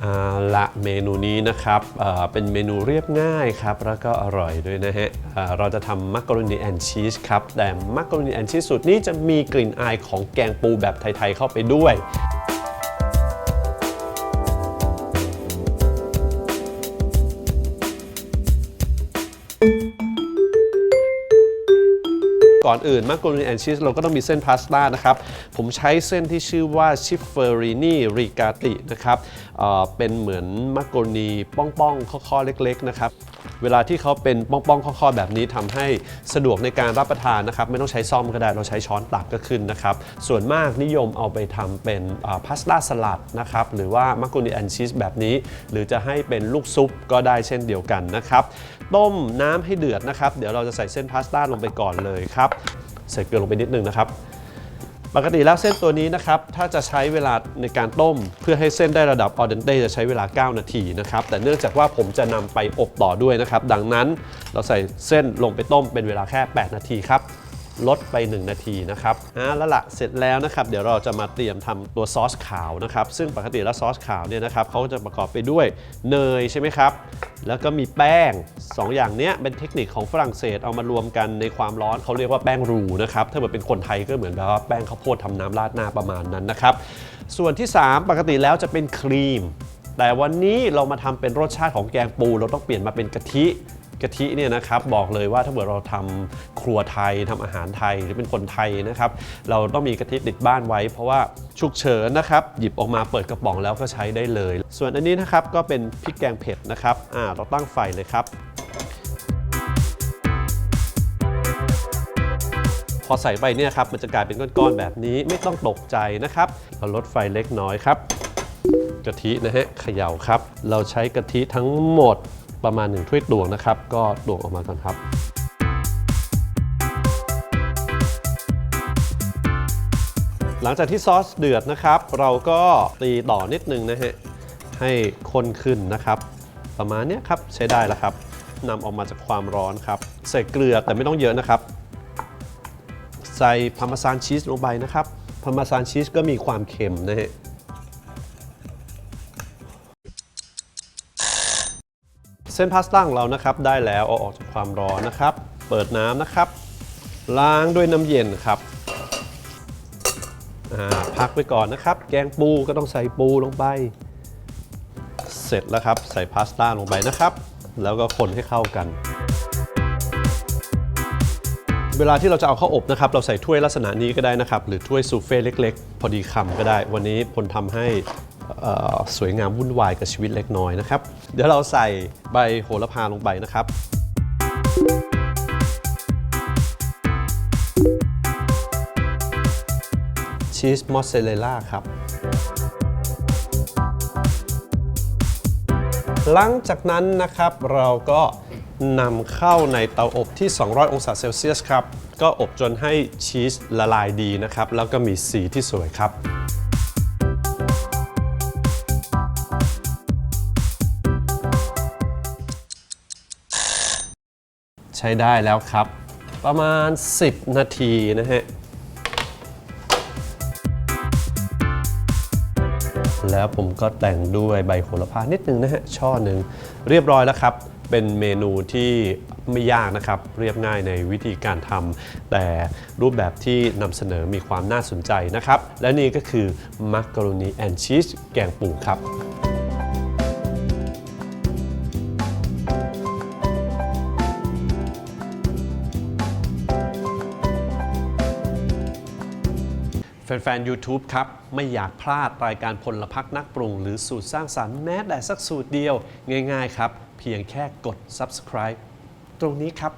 เอาละเมนูนี้นะครับเอ่อเป็นเมนูเรียบง่ายครับ แล้วก็อร่อยด้วยนะฮะเอ่อเราจะทำมักกะโรนีแอนชีสครับ แต่มักกะโรนีแอนชีสสูตรนี้จะมีกลิ่นอายของแกงปูแบบไทย ๆ เข้าไปด้วย ก่อนอื่นมักกะโรนีแอนชีสเราก็ต้องมีเส้นพาสต้านะครับ ผมใช้เส้นที่ชื่อว่าชิฟเฟอรินีริกาตินะครับเเป็นเหมือนมักกะโรนีป้องๆข้อๆเล็กๆนะครับเวลาที่เขาเป็นป้องๆข้อๆแบบนี้ทำให้สะดวกในการรับประทานนะครับไม่ต้องใช้ซ่อมก็ได้เราใช้ช้อนตักก็ขึ้นนะครับส่วนมากนิยมเอาไปทำเป็นพาสต้าสลัดนะครับหรือว่ามักกะโรนีแอนชีสแบบนี้ หรือจะให้เป็นลูกซุปก็ได้เช่นเดียวกันนะครับต้มน้ำให้เดือดนะครับ เดี๋ยวเราจะใส่เส้นพาสต้าลงไปก่อนเลยครับใส่เกลือลงไปนิดนึงนะครับ ปกติแล้วเส้นตัวนี้นะครับ ถ้าจะใช้เวลาในการต้ม เพื่อให้เส้นได้ระดับออเดนเต้จะใช้เวลา 9 นาทีนะครับ แต่เนื่องจากว่าผมจะนำไปอบต่อด้วยนะครับ ดังนั้นเราใส่เส้นลงไปต้มเป็นเวลาแค่ 8 นาทีครับ ลดไป 1 นาทีนะครับอ่าแล้วละเสร็จแล้วนะครับ เดี๋ยวเราจะมาเตรียมทำตัวซอสขาวนะครับ ซึ่งปกติแล้วซอสขาวเนี่ยนะครับเขาจะประกอบไปด้วยเนยใช่ไหมครับ แล้วก็มีแป้ง 2 อย่างเนี้ยเป็นเทคนิคของฝรั่งเศสเอามารวมกันในความร้อนเขาเรียกว่าแป้งรูนะครับถ้าเกิดเป็นคนไทยก็เหมือนแบบว่าแป้งข้าวโพดทำน้ำราดหน้าประมาณนั้นนะครับส่วนที่ 3 ปกติแล้วจะเป็นครีมแต่วันนี้เรามาทำเป็นรสชาติของแกงปู เราต้องเปลี่ยนมาเป็นกะทิ กะทิเนี่ยนะครับบอกเลยว่าถ้าเกิดเราทำครัวไทยทำอาหารไทยหรือเป็นคนไทยนะครับ เราต้องมีกะทิติดบ้านไว้ เพราะว่าฉุกเฉินนะครับ หยิบออกมาเปิดกระป๋องแล้วก็ใช้ได้เลย ส่วนอันนี้นะครับก็เป็นพริกแกงเผ็ดนะครับอ่าเราตั้งไฟเลยครับพอใส่ไปเนี่ยครับมันจะกลายเป็นก้อนๆแบบนี้ไม่ต้องตกใจนะครับเราลดไฟเล็กน้อยครับกะทินะฮะเขย่าครับ เราใช้กะทิทั้งหมด ประมาณ1ถ้วยตวงนะครับ ก็ตวงออกมาก่อนครับหลังจากที่ซอสเดือดนะครับ เราก็ตีต่อนิดนึงนะฮะให้ข้นขึ้นนะครับ ประมาณนี้ครับใช้ได้แล้วครับนำออกมาจากความร้อนครับ ใส่เกลือแต่ไม่ต้องเยอะนะครับ ใส่พาร์เมซานชีสลงไปนะครับพาร์เมซานชีสก็มีความเค็มนะฮะ เส้นพาสต้าของเรานะครับได้แล้วเอาออกจากความร้อนนะครับ เปิดน้ำนะครับ ล้างด้วยน้ำเย็นครับพักไว้ก่อนนะครับ แกงปูก็ต้องใส่ปูลงไป เสร็จแล้วครับใส่พาสต้าลงไปนะครับ แล้วก็คนให้เข้ากัน เวลาที่เราจะเอาเข้าอบนะครับ เราใส่ถ้วยลักษณะนี้ก็ได้นะครับ หรือถ้วยซูเฟ่เล็ก ๆ พอดีคำก็ได้ วันนี้พลทำให้ สวยงามวุ่นวายกับชีวิตเล็กน้อยนะครับ เดี๋ยวเราใส่ใบโหระพาลงไปนะครับ ชีสมอสซาเรลล่าครับ หลังจากนั้นนะครับเราก็นำเข้าในเตาอบที่ 200 องศาเซลเซียสครับ ก็อบจนให้ชีสละลายดีนะครับ แล้วก็มีสีที่สวยครับ ใช้ได้แล้วครับ ประมาณ 10 นาทีนะฮะแล้วผมก็แต่งด้วยใบโหระพานิดนึงนะฮะช่อหนึ่งเรียบร้อยแล้วครับ เป็นเมนูที่ไม่ยากนะครับ เรียบง่ายในวิธีการทำแต่รูปแบบที่นำเสนอมีความน่าสนใจนะครับ และนี่ก็คือมักกะโรนีแอนชีสแกงปูครับ แฟนๆ YouTube ครับ ไม่อยากพลาดรายการพลพักนักปรุง หรือสูตรสร้างสรรค์แม้แต่สักสูตรเดียว ง่ายๆ ครับ เพียงแค่กด subscribe ตรงนี้ครับ